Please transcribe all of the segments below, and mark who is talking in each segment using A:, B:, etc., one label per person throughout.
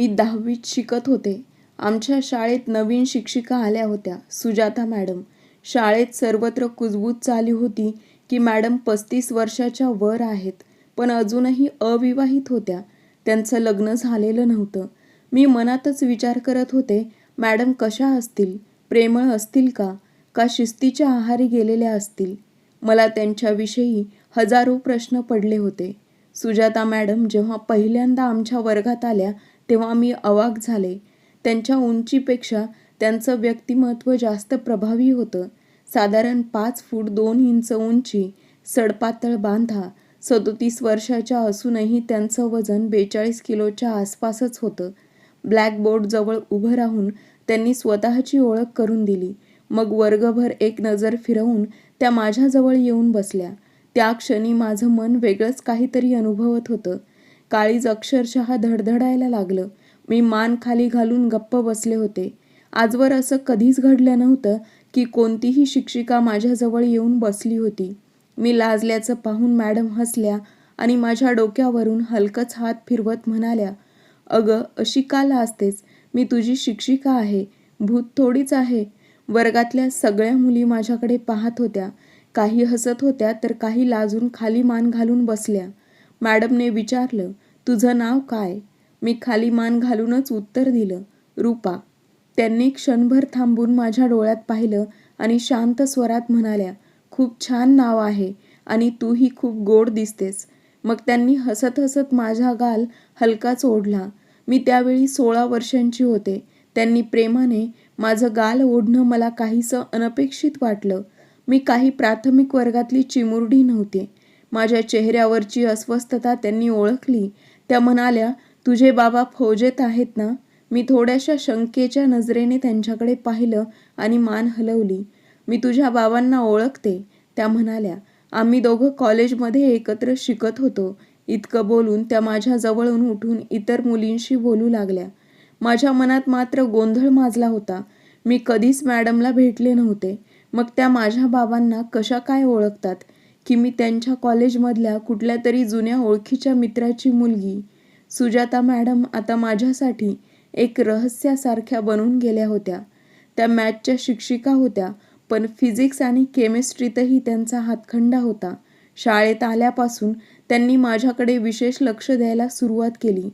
A: मी दहावीत शिकत होते. आमच्या शाळेत नवीन शिक्षिका आल्या होत्या. सुजाता मॅडम. शाळेत सर्वत्र कुजबूज चालू होती की मॅडम पस्तीस वर्षाच्या वर आहेत पण अजूनही अविवाहित होत्या. त्यांचं लग्न झालेलं नव्हतं. मी मनातच विचार करत होते मॅडम कशा असतील? प्रेमळ असतील का? का शिस्तीच्या आहारी गेलेल्या असतील? मला त्यांच्याविषयी हजारो प्रश्न पडले होते. सुजाता मॅडम जेव्हा पहिल्यांदा आमच्या वर्गात आल्या तेव्हा मी अवाक झाले. त्यांच्या उंचीपेक्षा त्यांचं व्यक्तिमत्व जास्त प्रभावी होतं. साधारण पाच फूट दोन इंच उंची सडपातळ बांधा सदोतीस वर्षाच्या असूनही त्यांचं वजन बेचाळीस किलोच्या आसपासच होतं. ब्लॅकबोर्डजवळ उभं राहून त्यांनी स्वतःची ओळख करून दिली. मग वर्गभर एक नजर फिरवून त्या माझ्याजवळ येऊन बसल्या. त्या क्षणी माझं मन वेगळंच काहीतरी अनुभवत होतं. काळीज अक्षरशः धडधडायला लागलं. मी मान खाली घालून गप्प बसले होते. आजवर असं कधीच घडलं नव्हतं की कोणतीही शिक्षिका माझ्याजवळ येऊन बसली होती. मी लाजल्याचं पाहून मॅडम हसल्या आणि माझ्या डोक्यावरून हलकंच हात फिरवत म्हणाल्या अगं अशी का लाजतेस? मी तुझी शिक्षिका आहे. भूत थोडीच आहे. वर्गातल्या सगळ्या मुली माझ्याकडे पाहत होत्या. काही हसत होत्या तर काही लाजून खाली मान घालून बसल्या. मॅडमने विचारलं तुझं नाव काय? मी खाली मान घालूनच उत्तर दिलं रूपा. त्यांनी क्षणभर थांबून माझ्या डोळ्यात पाहिलं आणि शांत स्वरात म्हणाल्या खूप छान नाव आहे आणि तूही खूप गोड दिसतेस. मग त्यांनी हसत हसत माझा गाल हलकाच ओढला मी त्यावेळी सोळा वर्षांची होते. त्यांनी प्रेमाने माझं गाल ओढणं मला काहीसं अनपेक्षित वाटलं. मी काही प्राथमिक वर्गातली चिमुरडी नव्हते. माझ्या चेहऱ्यावरची अस्वस्थता त्यांनी ओळखली. त्या म्हणाल्या तुझे बाबा फौजेत आहेत ना मी थोड्याशा शंकेच्या नजरेने त्यांच्याकडे पाहिलं आणि मान हलवली. मी तुझ्या बाबांना ओळखते त्या म्हणाल्या. आम्ही दोघं कॉलेजमध्ये एकत्र शिकत होतो. इतकं बोलून त्या माझ्या जवळून उठून इतर मुलींशी बोलू लागल्या. माझ्या मनात मात्र गोंधळ माजला होता. मी कधीच मॅडमला भेटले नव्हते. मग त्या माझ्या बाबांना कशा काय ओळखतात? की मी त्यांच्या कॉलेजमधल्या कुठल्या तरी जुन्या ओळखीच्या मित्राची मुलगी सुजाता मॅडम आता माझ्यासाठी एक रहस्यासारख्या बनून गेल्या होत्या. त्या मॅथच्या शिक्षिका होत्या पण फिजिक्स आणि केमिस्ट्रीतही त्यांचा हातखंडा होता. शाळेत आल्यापासून त्यांनी माझ्याकडे विशेष लक्ष द्यायला सुरुवात केली.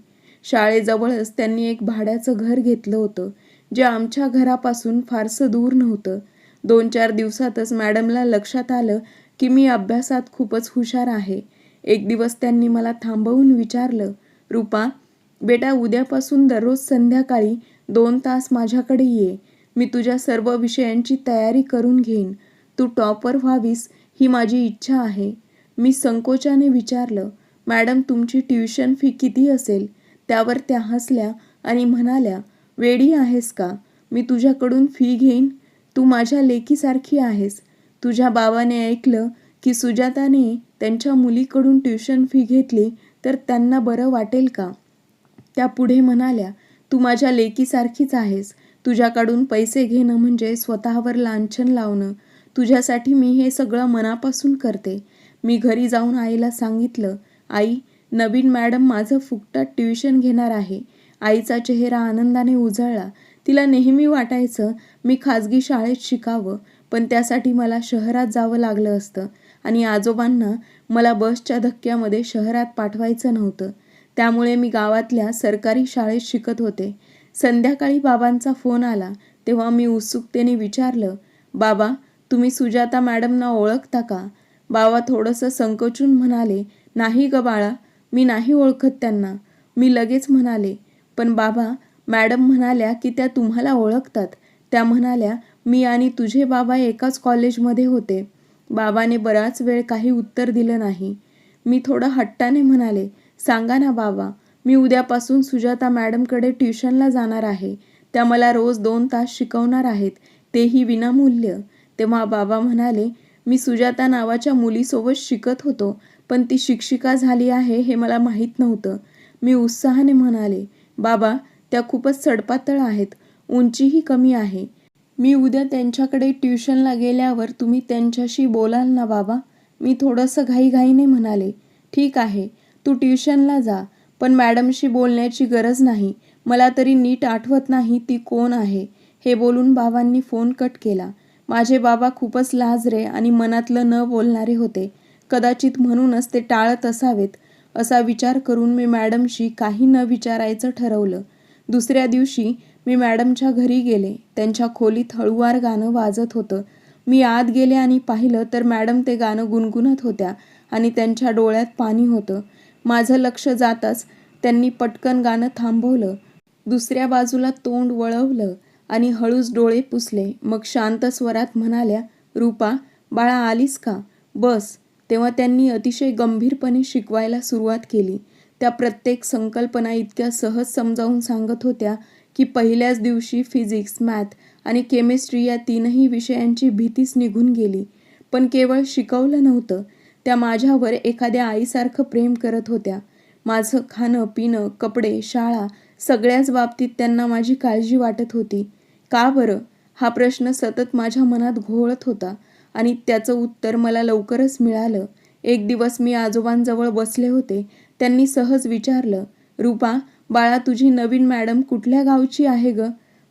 A: शाळेजवळच त्यांनी एक भाड्याचं घर घेतलं होतं जे आमच्या घरापासून फारसं दूर नव्हतं. दोन चार दिवसातच मॅडमला लक्षात आलं की मी अभ्यासात खूपच हुशार आहे. एक दिवस त्यांनी मला थांबवून विचारलं रूपा बेटा उद्यापासून दररोज संध्याकाळी दोन तास माझ्याकडे ये. मी तुझ्या सर्व विषयांची तयारी करून घेईन. तू टॉपर व्हावीस ही माझी इच्छा आहे. मी संकोचाने विचारलं मॅडम तुमची ट्युशन फी किती असेल? त्यावर त्या हसल्या आणि म्हणाल्या वेडी आहेस का? मी तुझ्याकडून फी घेईन. तू माझ्या लेकीसारखी आहेस. तुझ्या बाबाने ऐकलं की सुजाताने त्यांच्या मुलीकडून ट्युशन फी घेतली तर त्यांना बरं वाटेल का? त्या पुढे म्हणाल्या तू माझ्या लेकीसारखीच आहेस. तुझ्याकडून पैसे घेणं म्हणजे स्वतःवर लांछन लावणं. तुझ्यासाठी मी हे सगळं मनापासून करते. मी घरी जाऊन आईला सांगितलं आई नवीन मॅडम माझं फुकटात ट्युशन घेणार आहे. आईचा चेहरा आनंदाने उजळला. तिला नेहमी वाटायचं मी खाजगी शाळेत शिकावं. पण त्यासाठी मला शहरात जावं लागलं असतं. आणि आजोबांना मला बसच्या धक्क्यामध्ये शहरात पाठवायचं नव्हतं. त्यामुळे मी गावातल्या सरकारी शाळेत शिकत होते. संध्याकाळी बाबांचा फोन आला तेव्हा मी उत्सुकतेने विचारलं बाबा तुम्ही सुजाता मॅडमना ओळखता का? बाबा थोडंसं संकोचून म्हणाले नाही ग बाळा मी नाही ओळखत त्यांना. मी लगेच म्हणाले पण बाबा मॅडम म्हणाल्या की त्या तुम्हाला ओळखतात. त्या म्हणाल्या मी आणि तुझे बाबा एकाच कॉलेजमध्ये होते. बाबाने बराच वेळ काही उत्तर दिलं नाही. मी थोडं हट्टाने म्हणाले सांगा ना बाबा मी उद्यापासून सुजाता मॅडमकडे ट्युशनला जाणार आहे. त्या मला रोज दोन तास शिकवणार आहेत. तेही विनामूल्य. तेव्हा बाबा म्हणाले मी सुजाता नावाच्या मुलीसोबत शिकत होतो पण ती शिक्षिका झाली आहे हे मला माहीत नव्हतं. मी उत्साहाने म्हणाले बाबा त्या खूपच सडपातळ आहेत. उंचीही कमी आहे. मी उद्या त्यांच्याकडे ट्युशनला गेल्यावर तुम्ही त्यांच्याशी बोलाल ना बाबा. मी थोडंसं घाईघाईने म्हणाले ठीक आहे तू ट्युशनला जा पण मॅडमशी बोलण्याची गरज नाही. मला तरी नीट आठवत नाही ती कोण आहे. हे बोलून बाबांनी फोन कट केला. माझे बाबा खूपच लाजरे आणि मनातलं न बोलणारे होते. कदाचित म्हणूनच ते टाळत असावेत. असा विचार करून मी मॅडमशी काही न विचारायचं ठरवलं. दुसऱ्या दिवशी मी मॅडमच्या घरी गेले. त्यांच्या खोलीत हळुवार गाणं वाजत होतं. मी आत गेले आणि पाहिलं तर मॅडम ते गाणं गुणगुणत होत्या आणि त्यांच्या डोळ्यात पाणी होतं. माझं लक्ष जाताच त्यांनी पटकन गाणं थांबवलं. दुसऱ्या बाजूला तोंड वळवलं आणि हळूच डोळे पुसले. मग शांत स्वरात म्हणाल्या रूपा बाळा आलीस का? बस. तेव्हा त्यांनी अतिशय गंभीरपणे शिकवायला सुरुवात केली. त्या प्रत्येक संकल्पना इतक्या सहज समजावून सांगत होत्या की पहिल्याच दिवशी फिजिक्स मॅथ आणि केमिस्ट्री या तीनही विषयांची भीतीच निघून गेली. पण केवळ शिकवलं नव्हतं त्या माझ्यावर एखाद्या आईसारखं प्रेम करत होत्या. माझं खाणं पिणं कपडे शाळा सगळ्याच बाबतीत त्यांना माझी काळजी वाटत होती. का बरं? हा प्रश्न सतत माझ्या मनात घोळत होता आणि त्याचं उत्तर मला लवकरच मिळालं. एक दिवस मी आजोबांजवळ बसले होते. त्यांनी सहज विचारलं रूपा बाळा तुझी नवीन मॅडम कुठल्या गावची आहे ग?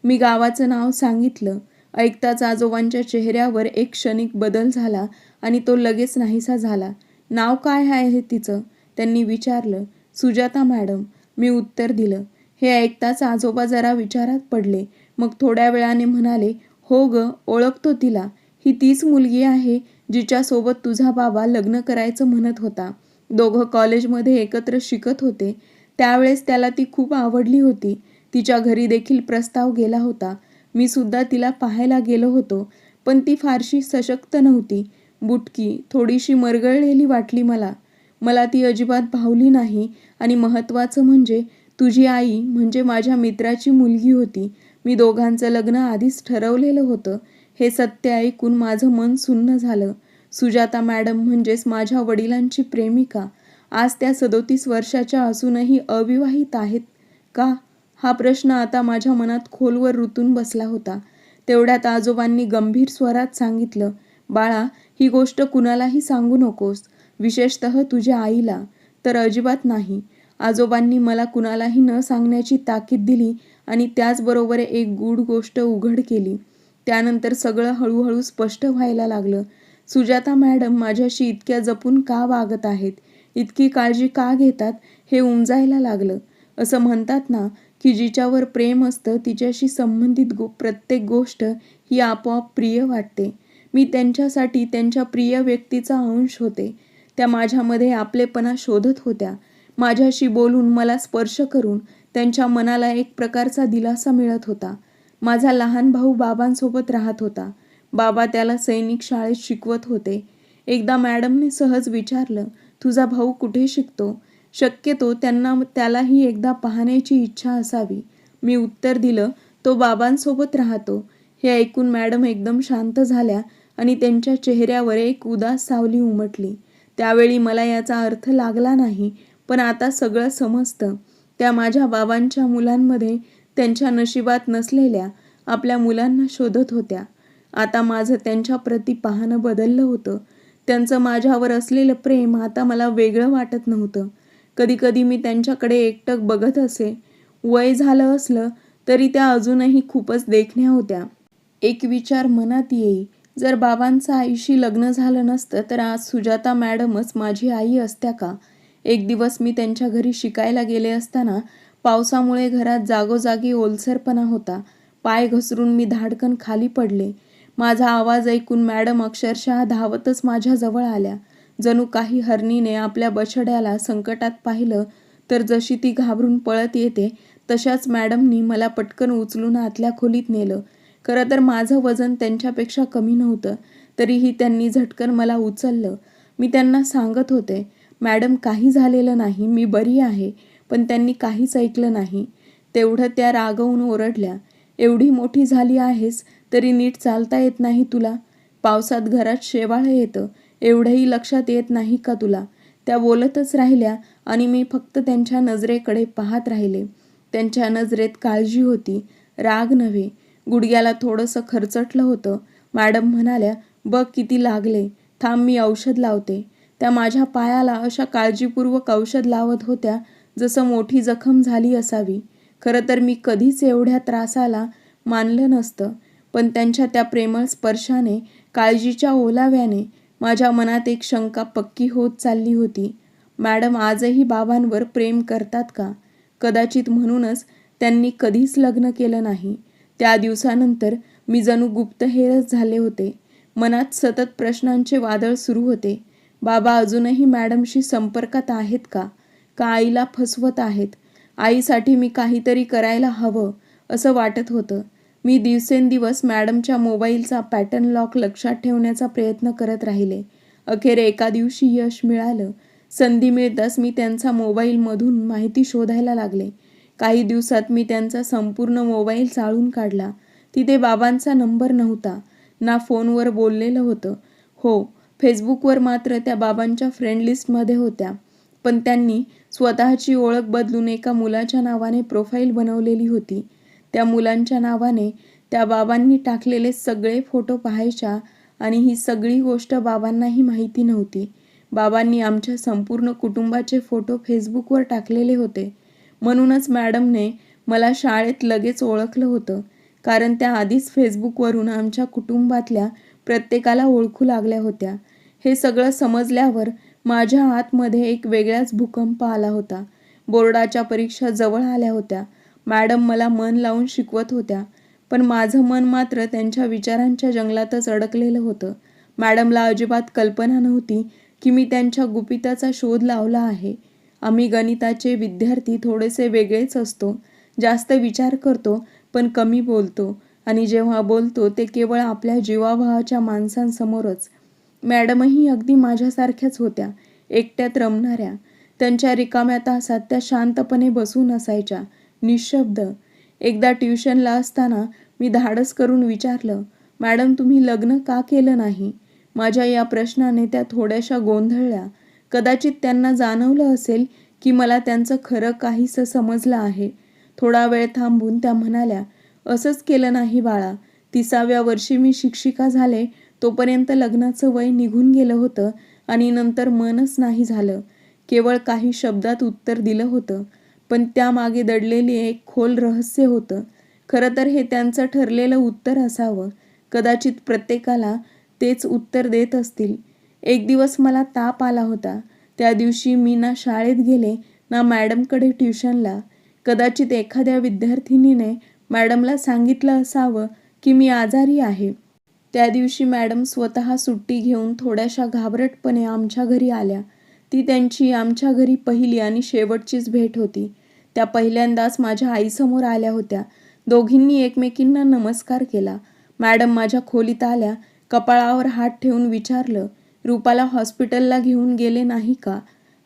A: मी गावाचं नाव सांगितलं. ऐकताच आजोबांच्या चेहऱ्यावर एक क्षणिक बदल झाला आणि तो लगेच नाहीसा झाला. नाव काय आहे तिचं? त्यांनी विचारलं. सुजाता मॅडम. मी उत्तर दिलं. हे ऐकताच आजोबा जरा विचारात पडले. मग थोड्या वेळाने म्हणाले हो ग ओळखतो तिला. ही तीच मुलगी आहे जिच्यासोबत तुझा बाबा लग्न करायचं म्हणत होता. दोघं कॉलेजमध्ये एकत्र शिकत होते. त्यावेळेस त्याला ती खूप आवडली होती. तिच्या घरी देखील प्रस्ताव गेला होता. मी सुद्धा तिला पाहायला गेलो होतो पण ती फारशी सशक्त नव्हती. बुटकी थोडीशी मरगळलेली वाटली मला. मला ती अजिबात भावली नाही आणि महत्त्वाचं म्हणजे तुझी आई म्हणजे माझ्या मित्राची मुलगी होती. मी दोघांचं लग्न आधीच ठरवलेलं होतं. हे सत्य ऐकून माझं मन सुन्न झालं. सुजाता मॅडम म्हणजेच माझ्या वडिलांची प्रेमिका. आज त्या सदोतीस वर्षाच्या असूनही अविवाहित आहेत का? हा प्रश्न आता माझ्या मनात खोलवर रुतून बसला होता. तेवढ्यात आजोबांनी गंभीर स्वरात सांगितलं बाळा ही गोष्ट कुणालाही सांगू नकोस. विशेषतः तुझ्या आईला. तर अजिबात नाही. आजोबांनी मला कुणालाही न सांगण्याची ताकीद दिली आणि त्याचबरोबर एक गूढ गोष्ट उघड केली. त्यानंतर सगळं हळूहळू स्पष्ट व्हायला लागलं. सुजाता मॅडम माझ्याशी इतक्या जपून का वागत आहेत? इतकी काळजी का घेतात हे उमजायला लागलं. असं म्हणतात ना की जिच्यावर प्रेम असतं तिच्याशी संबंधित गो प्रत्येक गोष्ट ही आपोआप प्रिय वाटते. मी त्यांच्यासाठी त्यांच्या प्रिय व्यक्तीचा अंश होते. त्या माझ्यामध्ये आपलेपणा शोधत होत्या. माझ्याशी बोलून मला स्पर्श करून त्यांच्या मनाला एक प्रकारचा दिलासा मिळत होता. माझा लहान भाऊ बाबांसोबत राहत होता. बाबा त्याला सैनिक शाळेत शिकवत होते. एकदा मॅडमने सहज विचारलं तुझा भाऊ कुठे शिकतो? शक्यतो त्यांना त्यालाही एकदा पाहण्याची इच्छा असावी. मी उत्तर दिलं तो बाबांसोबत राहतो. हे ऐकून मॅडम एकदम शांत झाल्या आणि त्यांच्या चेहऱ्यावर एक उदास सावली उमटली. त्यावेळी मला याचा अर्थ लागला नाही पण आता सगळं समजतं. त्या माझ्या बाबांच्या मुलांमध्ये त्यांच्या नशिबात नसलेल्या आपल्या मुलांना शोधत होत्या. आता माझं त्यांच्या प्रती पाहणं बदललं होतं. त्यांचं माझ्यावर असलेलं प्रेम आता मला वेगळं वाटत नव्हतं. कधीकधी मी त्यांच्याकडे एकटक बघत असे. वय झालं असलं तरी त्या अजूनही खूपच देखण्या होत्या. एक विचार मनात येई जर बाबांचं आईशी लग्न झालं नसतं तर आज सुजाता मॅडमच माझी आई असत्या का? एक दिवस मी त्यांच्या घरी शिकायला गेले असताना पावसामुळे घरात जागोजागी ओलसरपणा होता. पाय घसरून मी धाडकन खाली पडले. माझा आवाज ऐकून मॅडम अक्षरशः धावतच माझ्याजवळ आल्या. जणू काही हरणीने आपल्या बछड्याला संकटात पाहिलं तर जशी ती घाबरून पळत येते तशाच मॅडमनी मला पटकन उचलून आतल्या खोलीत नेलं. खरं तर माझं वजन त्यांच्यापेक्षा कमी नव्हतं तरीही त्यांनी झटकन मला उचललं. मी त्यांना सांगत होते मॅडम काही झालेलं नाही मी बरी आहे पण त्यांनी काहीच ऐकलं नाही. तेवढं त्या रागवून ओरडल्या एवढी मोठी झाली आहेस तरी नीट चालता येत नाही तुला. पावसात घरात शेवाळं येतं एवढंही लक्षात येत नाही का तुला? त्या बोलतच राहिल्या आणि मी फक्त त्यांच्या नजरेकडे पाहत राहिले. त्यांच्या नजरेत काळजी होती. राग नव्हे. गुडघ्याला थोडंसं खरचटलं होतं. मॅडम म्हणाल्या बघ किती लागले. थांब मी औषध लावते. त्या माझ्या पायाला अशा काळजीपूर्वक औषध लावत होत्या जसं मोठी जखम झाली असावी. खरं तर मी कधीच एवढ्या त्रासाला मानलं नसतं. पण त्यांच्या त्या प्रेमळ स्पर्शाने काळजीच्या ओलाव्याने माझ्या मनात एक शंका पक्की होत चालली होती. मॅडम आजही बाबांवर प्रेम करतात का? कदाचित म्हणूनच त्यांनी कधीच लग्न केलं नाही. त्या दिवसानंतर मी जणू गुप्तहेरच झाले होते. मनात सतत प्रश्नांचे वादळ सुरू होते. बाबा अजूनही मॅडमशी संपर्कात आहेत का? का आईला फसवत आहेत? आईसाठी मी काहीतरी करायला हवं असं वाटत होतं. मी दिवसेंदिवस मॅडमच्या मोबाईलचा पॅटर्न लॉक लक्षात ठेवण्याचा प्रयत्न करत राहिले. अखेर एका दिवशी यश मिळालं. संधी मिळताच मी त्यांचा मोबाईलमधून माहिती शोधायला लागले. काही दिवसात मी त्यांचा संपूर्ण मोबाईल चाळून काढला. तिथे बाबांचा नंबर नव्हता. ना फोनवर बोललेलं होतं. हो फेसबुकवर मात्र त्या बाबांच्या फ्रेंड लिस्टमध्ये होत्या. पण त्यांनी स्वतःची ओळख बदलून एका मुलाच्या नावाने प्रोफाईल बनवलेली होती. त्या मुलांच्या नावाने त्या बाबांनी टाकलेले सगळे फोटो पाहायच्या आणि ही सगळी गोष्ट बाबांनाही माहिती नव्हती. बाबांनी आमच्या संपूर्ण कुटुंबाचे फोटो फेसबुकवर टाकलेले होते. म्हणूनच मॅडमने मला शाळेत लगेच ओळखलं होतं. कारण त्या आधीच फेसबुकवरून आमच्या कुटुंबातल्या प्रत्येकाला ओळखू लागल्या होत्या. हे सगळं समजल्यावर माझ्या आतमध्ये एक वेगळाच भूकंप आला होता. बोर्डाच्या परीक्षा जवळ आल्या होत्या. मॅडम मला मन लावून शिकवत होत्या पण माझं मन मात्र त्यांच्या विचारांच्या जंगलातच अडकलेलं होतं. मॅडमला अजिबात कल्पना नव्हती की मी त्यांच्या गुपिताचा शोध लावला आहे. आम्ही गणिताचे विद्यार्थी थोडेसे वेगळेच असतो जास्त विचार करतो पण कमी बोलतो आणि जेव्हा बोलतो ते केवळ आपल्या जीवाभावाच्या माणसांसमोरच. मॅडमही अगदी माझ्यासारख्याच होत्या एकट्यात रमणाऱ्या. त्यांच्या रिकाम्या तासात त्या शांतपणे बसून असायच्या. निशब्द. एकदा ट्युशनला असताना मी धाडस करून विचारलं मॅडम तुम्ही लग्न का केलं नाही? माझ्या या प्रश्नाने त्या थोड्याशा गोंधळल्या. कदाचित त्यांना जाणवलं असेल की मला त्यांचं खरं काहीसं समजलं आहे. थोडा वेळ थांबून त्या म्हणाल्या असंच केलं नाही बाळा. तिसाव्या वर्षी मी शिक्षिका झाले तोपर्यंत लग्नाचं वय निघून गेलं होतं आणि नंतर मनच नाही झालं. केवळ काही शब्दात उत्तर दिलं होतं. पण त्यामागे दडलेले एक खोल रहस्य होतं. खरं तर हे त्यांचं ठरलेलं उत्तर असावं. कदाचित प्रत्येकाला तेच उत्तर देत असतील. एक दिवस मला ताप आला होता. त्या दिवशी मी ना शाळेत गेले ना मॅडमकडे ट्युशनला. कदाचित एखाद्या विद्यार्थिनीने मॅडमला सांगितलं असावं की मी आजारी आहे. त्या दिवशी मॅडम स्वतः सुट्टी घेऊन थोड्याशा घाबरटपणे आमच्या घरी आल्या. ती त्यांची आमच्या घरी पहिली आणि शेवटचीच भेट होती. त्या पहिल्यांदाच माझ्या आईसमोर आल्या होत्या. दोघींनी एकमेकींना नमस्कार केला. मॅडम माझ्या खोलीत आल्या कपाळावर हात ठेवून विचारलं रूपाला हॉस्पिटलला घेऊन गेले नाही का?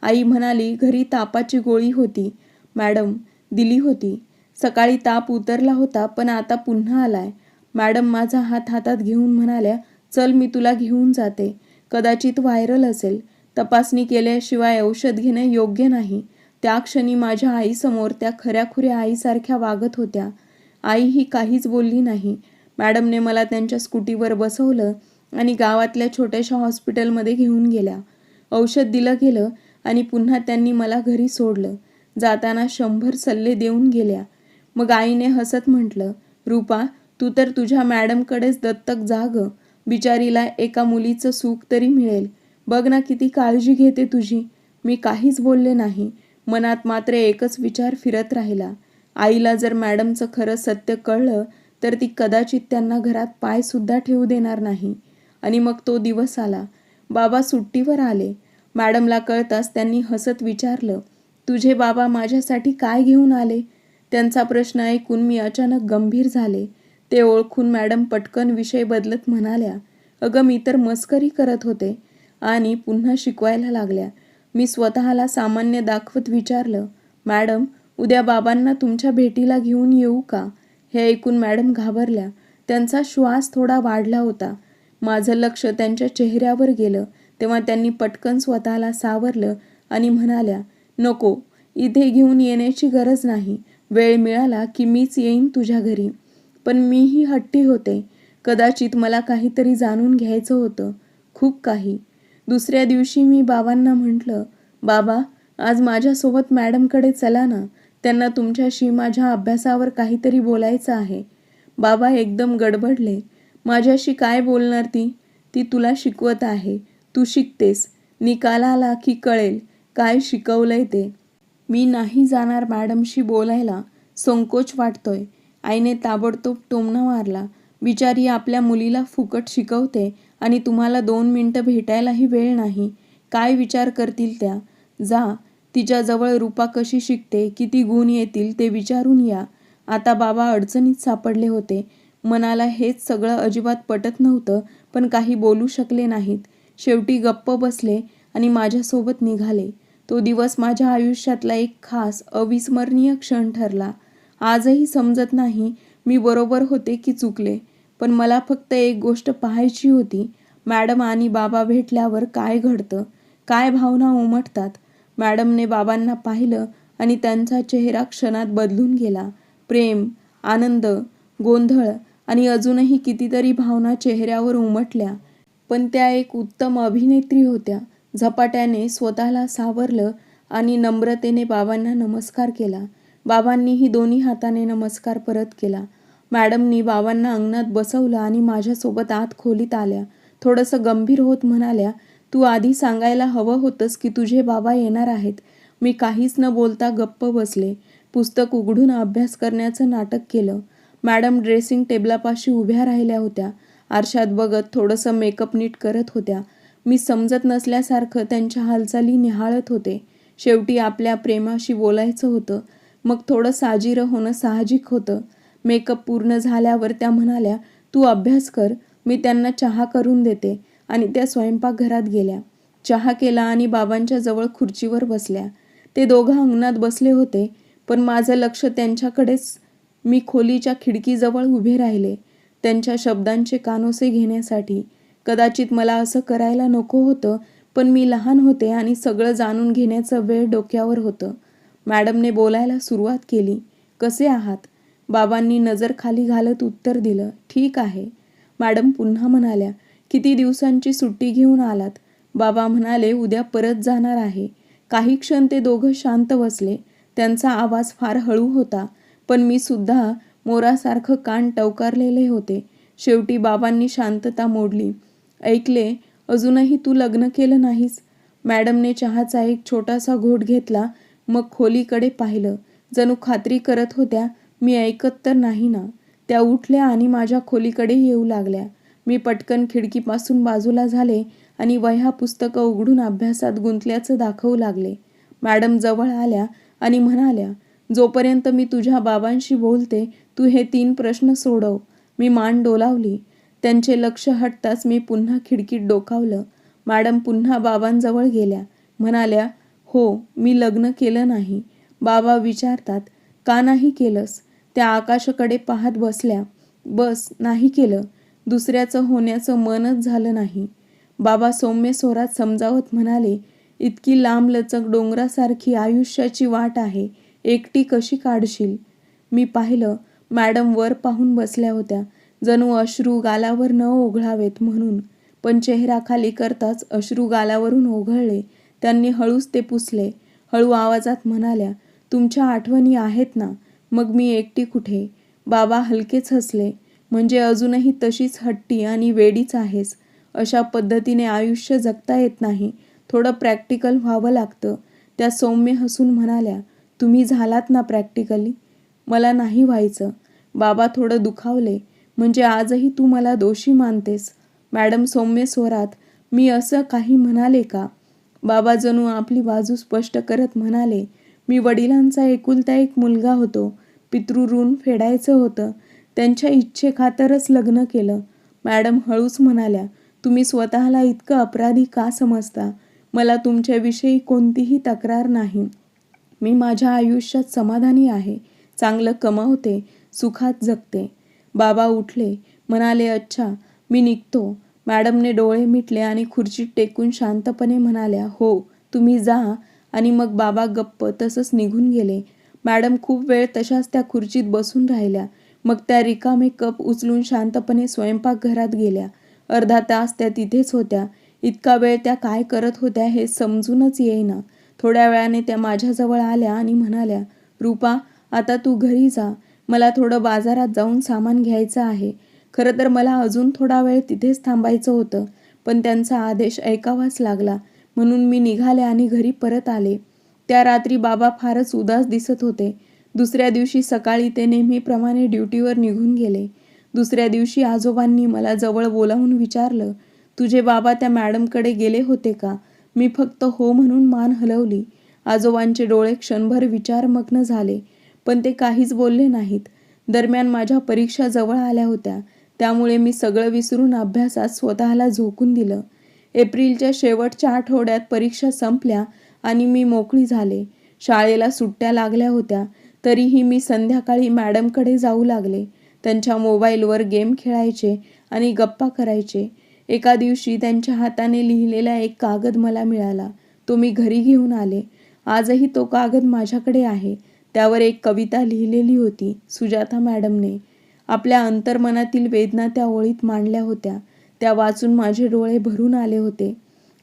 A: आई म्हणाली घरी तापाची गोळी होती. मॅडम दिली होती. सकाळी ताप उतरला होता पण आता पुन्हा आलाय. मॅडम माझा हात हातात घेऊन म्हणाल्या चल मी तुला घेऊन जाते. कदाचित व्हायरल असेल. तपासणी केल्याशिवाय औषध घेणे योग्य नाही. त्या क्षणी माझ्या आईसमोर त्या खऱ्याखुऱ्या आईसारख्या वागत होत्या. आई ही काहीच बोलली नाही. मॅडमने मला त्यांच्या स्कूटीवर बसवलं आणि गावातल्या छोट्याशा हॉस्पिटलमध्ये घेऊन गेल्या. औषध दिलं गेलं आणि पुन्हा त्यांनी मला घरी सोडलं. जाताना शंभर सल्ले देऊन गेल्या. मग आईने हसत म्हटलं रूपा तू तर तुझ्या मॅडमकडेच दत्तक जाग. बिचारीला एका मुलीचं सुख तरी मिळेल. बघ ना किती काळजी घेते तुझी. मी काहीच बोलले नाही. मनात मात्र एकच विचार फिरत राहिला. आईला जर मॅडमचं खरं सत्य कळलं तर ती कदाचित त्यांना घरात पायसुद्धा ठेवू देणार नाही. आणि मग तो दिवस आला. बाबा सुट्टीवर आले. मॅडमला कळताच त्यांनी हसत विचारलं तुझे बाबा माझ्यासाठी काय घेऊन आले? त्यांचा प्रश्न ऐकून मी अचानक गंभीर झाले. ते ओळखून मॅडम पटकन विषय बदलत म्हणाल्या अगं मी तर मस्करी करत होते. आणि पुन्हा शिकवायला लागल्या. मी स्वतःला सामान्य दाखवत विचारलं मॅडम उद्या बाबांना तुमच्या भेटीला घेऊन येऊ का? हे ऐकून मॅडम घाबरल्या. त्यांचा श्वास थोडा वाढला होता. माझं लक्ष त्यांच्या चेहऱ्यावर गेलं तेव्हा त्यांनी पटकन स्वतःला सावरलं आणि म्हणाल्या नको इथे घेऊन येण्याची गरज नाही. वेळ मिळाला की मीच येईन तुझ्या घरी. पण मीही हट्टी होते. कदाचित मला काहीतरी जाणून घ्यायचं होतं. खूप काही. दुसऱ्या दिवशी मी बाबांना म्हटलं बाबा आज माझ्यासोबत मॅडमकडे चला ना. त्यांना तुमच्याशी माझ्या अभ्यासावर काहीतरी बोलायचं आहे. बाबा एकदम गडबडले. माझ्याशी काय बोलणार ती? ती तुला शिकवत आहे. तू शिकतेस. निकाल आला की कळेल काय शिकवलंय ते. मी नाही जाणार मॅडमशी बोलायला. संकोच वाटतोय. आईने ताबडतोब टोमणा मारला. बिचारी आपल्या मुलीला फुकट शिकवते. आणि तुम्हाला दोन मिनटं भेटायलाही वेळ नाही. काय विचार करतील त्या? जा. तिच्याजवळ रूपा कशी शिकते? किती गुण येतील ते विचारून या. आता बाबा अडचणीत सापडले होते. मनाला हेच सगळं अजिबात पटत नव्हतं पण काही बोलू शकले नाहीत. शेवटी गप्प बसले आणि माझ्यासोबत निघाले. तो दिवस माझ्या आयुष्यातला एक खास अविस्मरणीय क्षण ठरला. आजही समजत नाही मी बरोबर होते की चुकले. पण मला फक्त एक गोष्ट पाहायची होती. मॅडम आणि बाबा भेटल्यावर काय घडतं? काय भावना उमटतात? मॅडमने बाबांना पाहिलं आणि त्यांचा चेहरा क्षणात बदलून गेला. प्रेम आनंद गोंधळ आणि अजूनही कितीतरी भावना चेहऱ्यावर उमटल्या. पण त्या एक उत्तम अभिनेत्री होत्या. झपाट्याने स्वतःला सावरलं आणि नम्रतेने बाबांना नमस्कार केला. बाबांनीही दोन्ही हाताने नमस्कार परत केला. मॅडमनी बाबांना अंगणात बसवलं आणि माझ्यासोबत आत खोलीत आल्या. थोडंसं गंभीर होत म्हणाल्या तू आधी सांगायला हवं होतंस की तुझे बाबा येणार आहेत मी काहीच न बोलता गप्प बसले. पुस्तक उघडून अभ्यास करण्याचं नाटक केलं. मॅडम ड्रेसिंग टेबलापाशी उभ्या राहिल्या होत्या. आरशात बघत थोडंसं मेकअप नीट करत होत्या. मी समजत नसल्यासारखं त्यांच्या हालचाली निहाळत होते. शेवटी आपल्या प्रेमाशी बोलायचं होतं. मग थोडं साजिरं होणं साहजिक होतं. मेकअप पूर्ण झाल्यावर त्या म्हणाल्या तू अभ्यास कर मी त्यांना चहा करून देते. आणि त्या स्वयंपाकघरात गेल्या. चहा केला आणि बाबांच्या जवळ खुर्चीवर बसल्या. ते दोघं अंगणात बसले होते पण माझं लक्ष त्यांच्याकडेच. मी खोलीच्या खिडकीजवळ उभे राहिले त्यांच्या शब्दांचे कानोसे घेण्यासाठी. कदाचित मला असं करायला नको होतं पण मी लहान होते आणि सगळं जाणून घेण्याचं वेळ डोक्यावर होतं. मॅडमने बोलायला सुरुवात केली कसे आहात? बाबांनी नजर खाली घालत उत्तर दिलं ठीक आहे. मॅडम पुन्हा म्हणाल्या किती दिवसांची सुट्टी घेऊन आलात. बाबा म्हणाले उद्या परत जाणार आहे. काही क्षण ते दोघं शांत बसले. त्यांचा आवाज फार हळू होता पण मी सुद्धा मोरासारखं कान टवकारलेले होते. शेवटी बाबांनी शांतता मोडली. ऐकले अजूनही तू लग्न केलं नाहीस? मॅडमने चहाचा एक छोटासा घोट घेतला मग खोलीकडे पाहिलं. जणू खात्री करत होत्या मी ऐकत तर नाही ना. त्या उठल्या आणि माझ्या खोलीकडे येऊ लागल्या. मी पटकन खिडकीपासून बाजूला झाले आणि वह्या पुस्तकं उघडून अभ्यासात गुंतल्याचं दाखवू लागले. मॅडम जवळ आल्या आणि म्हणाल्या जोपर्यंत मी तुझ्या बाबांशी बोलते तू हे तीन प्रश्न सोडव. मी मान डोलावली. त्यांचे लक्ष हटताच मी पुन्हा खिडकीत डोकावलं. मॅडम पुन्हा बाबांजवळ गेल्या. म्हणाल्या हो मी लग्न केलं नाही. बाबा विचारतात का नाही केलंस? त्या आकाशाकडे पाहत बसल्या. बस नाही केलं. दुसऱ्याचं होण्याचं मनच झालं नाही. बाबा सौम्य स्वरात समजावत म्हणाले इतकी लांबलचक डोंगरासारखी आयुष्याची वाट आहे. एकटी कशी काढशील? मी पाहिलं मॅडम वर पाहून बसल्या होत्या. जणू अश्रू गालावर न ओघळावेत म्हणून. पण चेहरा खाली करताच अश्रू गालावरून ओघळले. त्यांनी हळूच ते पुसले. हळू आवाजात म्हणाल्या तुमच्या आठवणी आहेत ना? मग मी एकटी कुठे? बाबा हलकेच हसले. म्हणजे अजूनही तशीच हट्टी आणि वेडीच आहेस. अशा पद्धतीने आयुष्य जगता येत नाही. थोडं प्रॅक्टिकल व्हावं लागतं. त्या सौम्य हसून म्हणाल्या तुम्ही झालात ना प्रॅक्टिकली? मला नाही व्हायचं. बाबा थोडं दुखावले. म्हणजे आजही तू मला दोषी मानतेस. मॅडम सौम्य स्वरात मी असं काही म्हणाले का? बाबा जणू आपली बाजू स्पष्ट करत म्हणाले मी वडिलांचा एकुलता एक मुलगा होतो. पितृऋण फेडायचं होतं. त्यांच्या इच्छेखातरच लग्न केलं. मॅडम हळूच म्हणाल्या तुम्ही स्वतःला इतकं अपराधी का समजता? मला तुमच्याविषयी कोणतीही तक्रार नाही. मी माझ्या आयुष्यात समाधानी आहे. चांगलं कमावते. सुखात जगते. बाबा उठले. म्हणाले अच्छा मी निघतो. मॅडमने डोळे मिटले आणि खुर्चीत टेकून शांतपणे म्हणाल्या हो तुम्ही जा. आणि मग बाबा गप्प तसंच निघून गेले. मॅडम खूप वेळ तशाच त्या खुर्चीत बसून राहिल्या. मग त्या रिकामे कप उचलून शांतपणे स्वयंपाकघरात गेल्या. अर्धा तास त्या तिथेच होत्या. इतका वेळ त्या काय करत होत्या हे समजूनच येईना. थोड्या वेळाने त्या माझ्याजवळ आल्या आणि म्हणाल्या रूपा आता तू घरी जा. मला थोडं बाजारात जाऊन सामान घ्यायचं आहे. खरं तर मला अजून थोडा वेळ तिथेच थांबायचं होतं पण त्यांचा आदेश ऐकावाच लागला. म्हणून मी निघाले आणि घरी परत आले. त्या रात्री बाबा फारच उदास दिसत होते. दुसऱ्या दिवशी सकाळी ते नेहमीप्रमाणे ड्युटीवर निघून गेले. दुसऱ्या दिवशी आजोबांनी मला जवळ बोलावून विचारलं तुझे बाबा त्या मॅडमकडे गेले होते का? मी फक्त हो म्हणून मान हलवली. आजोबांचे डोळे क्षणभर विचारमग्न झाले पण ते काहीच बोलले नाहीत. दरम्यान माझ्या परीक्षा जवळ आल्या होत्या. त्यामुळे मी सगळं विसरून अभ्यासात स्वतःला झोकून दिलं. एप्रिलच्या शेवटच्या आठवड्यात परीक्षा संपल्या आणि मी मोकळी झाले. शाळेला सुट्ट्या लागल्या होत्या. तरीही मी संध्याकाळी मॅडमकडे जाऊ लागले. त्यांच्या मोबाईलवर गेम खेळायचे आणि गप्पा करायचे. एका दिवशी त्यांच्या हाताने लिहिलेला एक कागद मला मिळाला. तो मी घरी घेऊन आले. आजही तो कागद माझ्याकडे आहे. त्यावर एक कविता लिहिलेली होती सुजाता मॅडमने. आपल्या अंतर्मनातील वेदना त्या ओळीत मांडल्या होत्या. त्या वाचून माझे डोळे भरून आले होते.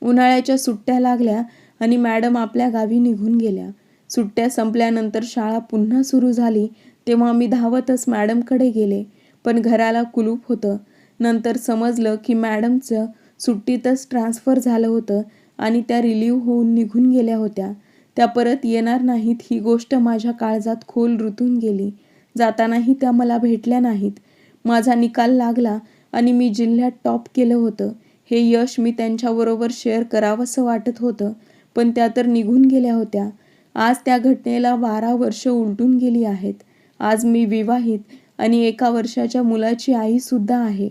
A: उन्हाळ्याच्या सुट्ट्या लागल्या आणि मॅडम आपल्या गावी निघून गेल्या. सुट्ट्या संपल्यानंतर शाळा पुन्हा सुरू झाली तेव्हा मी धावतच मॅडमकडे गेले पण घराला कुलूप होतं. नंतर समजलं की मॅडमचं सुट्टीतच ट्रान्सफर झालं होतं आणि त्या रिलीव्ह होऊन निघून गेल्या होत्या. त्या परत येणार नाहीत ही गोष्ट माझ्या काळजात खोल रुतून गेली. जातानाही त्या मला भेटल्या नाहीत. माझा निकाल लागला आणि मी जिल्ह्यात टॉप केलं होतं. हे यश मी त्यांच्याबरोबर शेअर करावंसं वाटत होतं पण त्या तर निघून गेल्या होत्या. आज त्या घटनेला बारा वर्ष उलटून गेली आहेत. आज मी विवाहित आणि एका वर्षाच्या मुलाची आईसुद्धा आहे.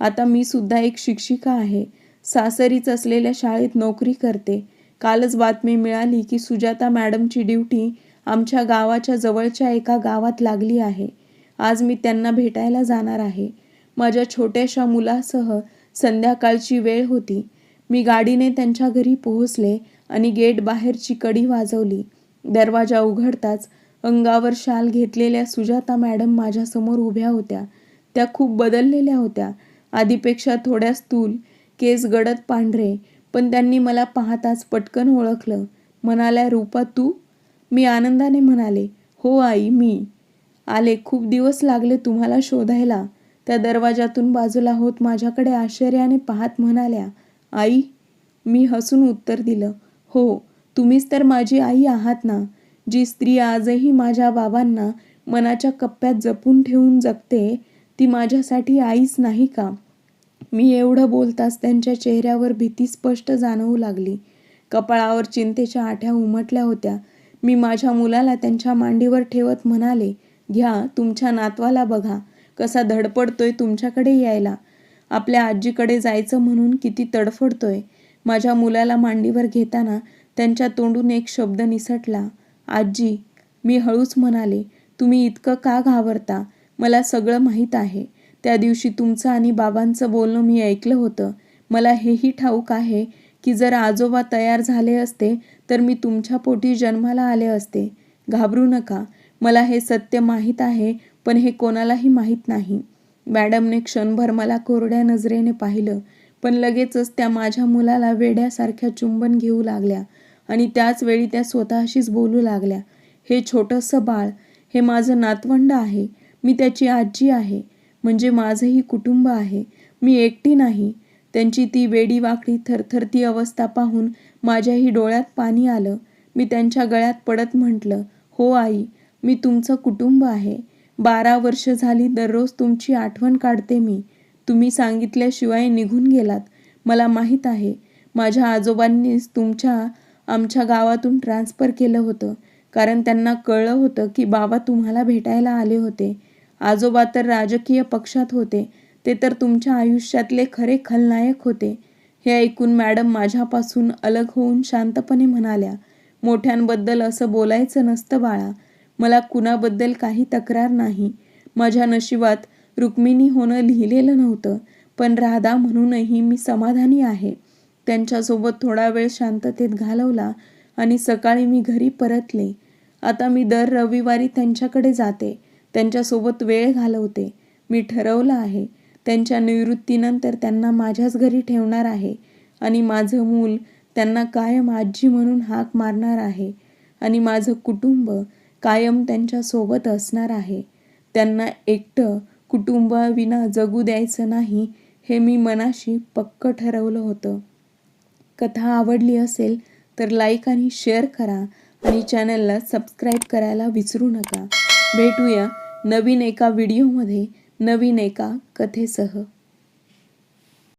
A: आता मी सुद्धा एक शिक्षिका आहे. सासरीच असलेल्या शाळेत नोकरी करते. कालच बातमी मिळाली की सुजाता मॅडमची ड्युटी आमच्या गावाच्या जवळच्या एका गावात लागली आहे. आज मी त्यांना भेटायला जाणार आहे. माझ्या छोट्याशा मुलासह संध्याकाळची वेळ होती. मी गाडीने त्यांच्या घरी पोहोचले आणि गेट बाहेरची कडी वाजवली. दरवाजा उघडताच अंगावर शाल घेतलेल्या सुजाता मॅडम माझ्यासमोर उभ्या होत्या. त्या खूप बदललेल्या होत्या. आधीपेक्षा थोड्या स्थूल केस गडद पांढरे पण त्यांनी मला पाहताच पटकन ओळखलं. म्हणाल्या रूपा तू? मी आनंदाने म्हणाले हो आई मी. आले खूप दिवस लागले तुम्हाला शोधायला. त्या दरवाजातून बाजूला होत माझ्याकडे आश्चर्याने पाहत म्हणाल्या आई मी हसून उत्तर दिलं हो तुम्हीच तर माझी आई आहात ना जी स्त्री आजही माझ्या बाबांना मनाच्या कप्प्यात जपून ठेवून जगते ती माझ्यासाठी आईच नाही का? मी एवढं बोलताच त्यांच्या चेहऱ्यावर भीती स्पष्ट जाणवू लागली. कपाळावर चिंतेच्या आठ्या उमटल्या होत्या. मी माझ्या मुलाला त्यांच्या मांडीवर ठेवत म्हणाले घ्या तुमच्या नातवाला बघा कसा धडपडतोय तुमच्याकडे यायला? आपल्या आजीकडे जायचं म्हणून किती तडफडतोय? माझ्या मुलाला मांडीवर घेताना त्यांच्या तोंडून एक शब्द निसटला. आजी मी हळूच म्हणाले तुम्ही इतकं का घाबरता? मला सगळं माहीत आहे. त्या दिवशी तुमचं आणि बाबांचं बोलणं मी ऐकलं होतं. मला हेही ठाऊक आहे की जर आजोबा तयार झाले असते तर मी तुमच्या पोटी जन्माला आले असते. घाबरू नका. मला हे सत्य माहीत आहे. पण हे कोणालाही माहीत नाही. मॅडमने क्षणभर मला कोरड्या नजरेने पाहिलं पण लगेचच त्या माझ्या मुलाला वेड्यासारख्या चुंबन घेऊ लागल्या आणि त्याच वेळी त्या स्वतःशीच बोलू लागल्या. हे छोटंसं बाळ हे माझं नातवंड आहे मी त्याची आजी आहे म्हणजे माझंही कुटुंब आहे मी एकटी नाही. त्यांची ती वेडी वाकडी थरथरती अवस्था पाहून माझ्याही डोळ्यात पाणी आलं. मी त्यांच्या गळ्यात पडत म्हटलं हो आई मी तुमचं कुटुंब आहे बारा वर्ष झाली दररोज तुमची आठवण काढते मी. तुम्ही सांगितल्याशिवाय निघून गेलात. मला माहीत आहे माझ्या आजोबांनीच तुमच्या आमच्या गावातून ट्रान्सफर केलं होतं. कारण त्यांना कळलं होतं की बाबा तुम्हाला भेटायला आले होते. आजोबा तर राजकीय पक्षात होते. ते तर तुमच्या आयुष्यातले खरे खलनायक होते. हे ऐकून मॅडम माझ्यापासून अलग होऊन शांतपणे म्हणाल्या मोठ्यांबद्दल असं बोलायचं नसतं बाळा. मला कुणाबद्दल काही तक्रार नाही. माझ्या नशिबात रुक्मिणी होणं लिहिलेलं नव्हतं पण राधा म्हणूनही मी समाधानी आहे. त्यांच्यासोबत थोडा वेळ शांततेत घालवला आणि सकाळी मी घरी परतले. आता मी दर रविवारी त्यांच्याकडे जाते त्यांच्यासोबत वेळ घालवते. मी ठरवलं आहे त्यांच्या निवृत्तीनंतर त्यांना माझ्याच घरी ठेवणार आहे आणि माझं मूल त्यांना कायम आजी म्हणून हाक मारणार आहे आणि माझं कुटुंब कायम त्यांच्यासोबत असणार आहे. त्यांना एकटं कुटुंबाविना जगू द्यायचं नाही हे मी मनाशी पक्क ठरवलं होतं. कथा आवडली असेल तर लाईक आणि शेअर करा आणि चॅनलला सबस्क्राईब करायला विसरू नका. भेटूया नवीन एका व्हिडिओमध्ये नवीन एका कथेसह.